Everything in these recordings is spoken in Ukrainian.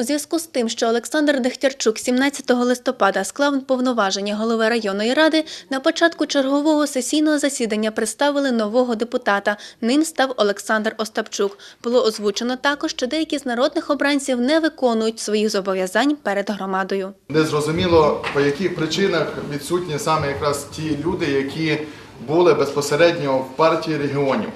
У зв'язку з тим, що Олександр Дехтярчук 17 листопада склав повноваження голови районної ради, на початку чергового сесійного засідання представили нового депутата. Ним став Олександр Остапчук. Було озвучено також, що деякі з народних обранців не виконують своїх зобов'язань перед громадою. Не зрозуміло, по яких причинах відсутні саме якраз ті люди, які були безпосередньо в партії регіонів.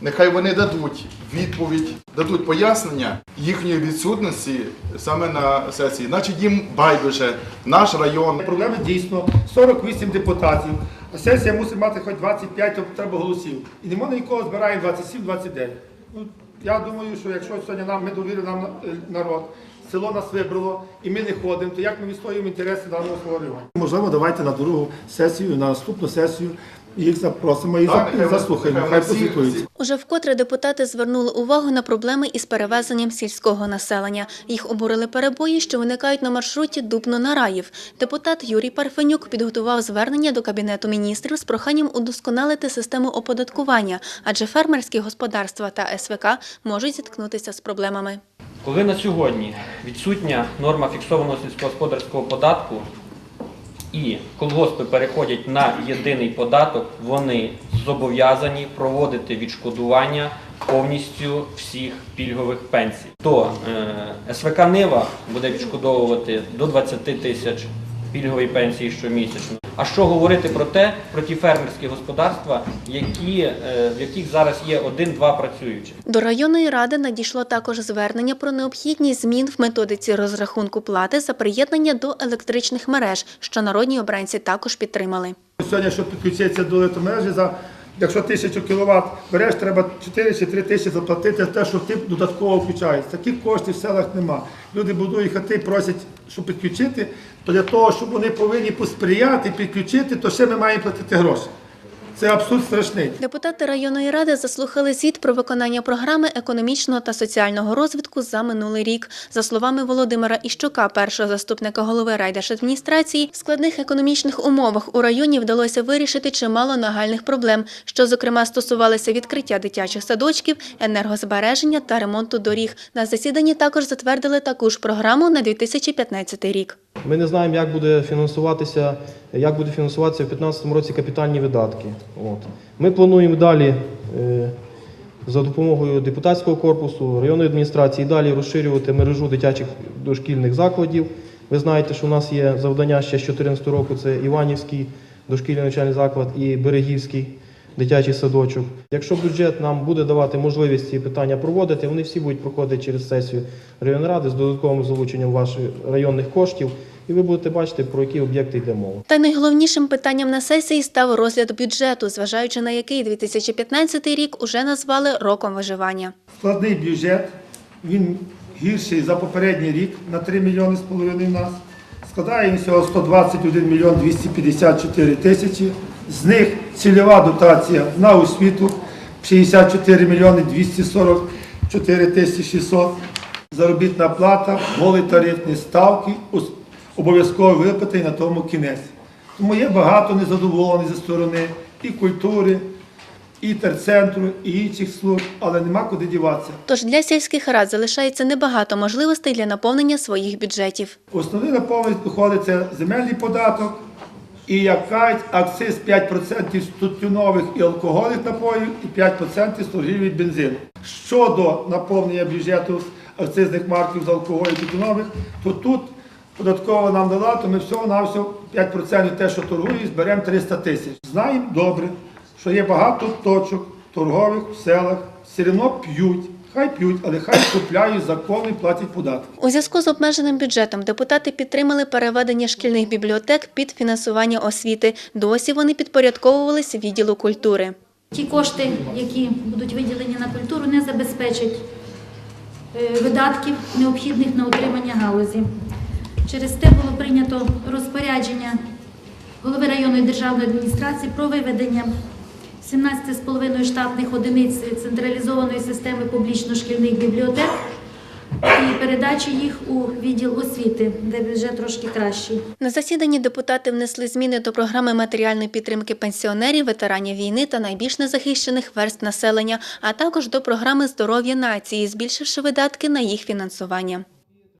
Нехай вони дадуть відповідь, дадуть пояснення їхньої відсутності саме на сесії. Значить, їм байдуже наш район. Проблеми дійсно 48 депутатів, а сесія мусить мати хоч 25 то треба голосів. І не можна нікого збирає 27-29. Ну, я думаю, що якщо сьогодні нам ми довірили нам е, народ, село нас вибрало і ми не ходимо, то як ми відстоюємо інтереси даного свого району? Можливо, давайте на другу сесію, на наступну сесію їх запросимо і, заслухаємо, хай всі- Уже вкотре депутати звернули увагу на проблеми із перевезенням сільського населення. Їх обурили перебої, що виникають на маршруті Дубно-Нараїв. Депутат Юрій Парфенюк підготував звернення до Кабінету міністрів з проханням удосконалити систему оподаткування, адже фермерські господарства та СВК можуть зіткнутися з проблемами. Коли на сьогодні відсутня норма фіксованого сільськогосподарського податку і колгоспи переходять на єдиний податок, вони зобов'язані проводити відшкодування повністю всіх пільгових пенсій. То е, СВК Нива буде відшкодовувати до 20 тисяч пільгової пенсії щомісячно. А що говорити про те, про ті фермерські господарства, які, е, в яких зараз є один-два працюючих? До районної ради надійшло також звернення про необхідність змін в методиці розрахунку плати за приєднання до електричних мереж, що народні обранці також підтримали. Сьогодні, що підключається до електромережі, за якщо тисячу кіловат береш, треба 4 чи 3 тисячі заплатити за те, що ти додатково включаєш. Таких коштів в селах нема. Люди будують хати, просять, щоб підключити, то для того, щоб вони повинні посприяти підключити, то ще ми маємо платити гроші. Це абсурд страшний. Депутати районної ради заслухали звіт про виконання програми економічного та соціального розвитку за минулий рік. За словами Володимира Іщука, першого заступника голови райдержадміністрації, в складних економічних умовах у районі вдалося вирішити чимало нагальних проблем, що зокрема стосувалися відкриття дитячих садочків, енергозбереження та ремонту доріг. На засіданні також затвердили таку ж програму на 2015 рік. Ми не знаємо, як буде фінансуватися, як буде фінансуватися в 2015 році капітальні видатки. От. Ми плануємо далі е, за допомогою депутатського корпусу, районної адміністрації далі розширювати мережу дитячих дошкільних закладів. Ви знаєте, що у нас є завдання ще з 2014 року це Іванівський дошкільний навчальний заклад і Берегівський дитячий садочок. Якщо бюджет нам буде давати можливість ці питання проводити, вони всі будуть проходити через сесію районної ради з додатковим залученням ваших районних коштів, і ви будете бачити, про які об'єкти йде мова. Та найголовнішим питанням на сесії став розгляд бюджету, зважаючи на який 2015 рік уже назвали роком виживання. Складний бюджет, він гірший за попередній рік на 3 мільйони з половиною нас. Складає він всього 121 мільйон 254 тисячі. З них цільова дотація на освіту 64 мільйони 244 тисячі 600. Заробітна плата, голий тарифні ставки, обов'язкові виплати і на тому кінець. Тому є багато незадоволених зі сторони і культури, і терцентру, і інших служб, але нема куди діватися. Тож для сільських рад залишається небагато можливостей для наповнення своїх бюджетів. Основний наповненість доходить це земельний податок і як кажуть, акциз 5% з тютюнових і алкогольних напоїв і 5% з торгівлі бензину. Щодо наповнення бюджету акцизних марків з алкоголю і тютюнових, то тут податкова нам дала, то ми всього-навсього 5% те, що торгують, зберемо 300 тисяч. Знаємо добре, що є багато точок торгових в селах, все одно п'ють. Хай п'ють, але хай купляють законно і платять податки. У зв'язку з обмеженим бюджетом депутати підтримали переведення шкільних бібліотек під фінансування освіти. Досі вони підпорядковувалися відділу культури. Ті кошти, які будуть виділені на культуру, не забезпечать е, видатків, необхідних на утримання галузі. Через те було прийнято розпорядження голови районної державної адміністрації про виведення 17,5 штатних одиниць централізованої системи публічно-шкільних бібліотек і передачі їх у відділ освіти, де бюджет трошки кращий. На засіданні депутати внесли зміни до програми матеріальної підтримки пенсіонерів, ветеранів війни та найбільш незахищених верст населення, а також до програми здоров'я нації, збільшивши видатки на їх фінансування.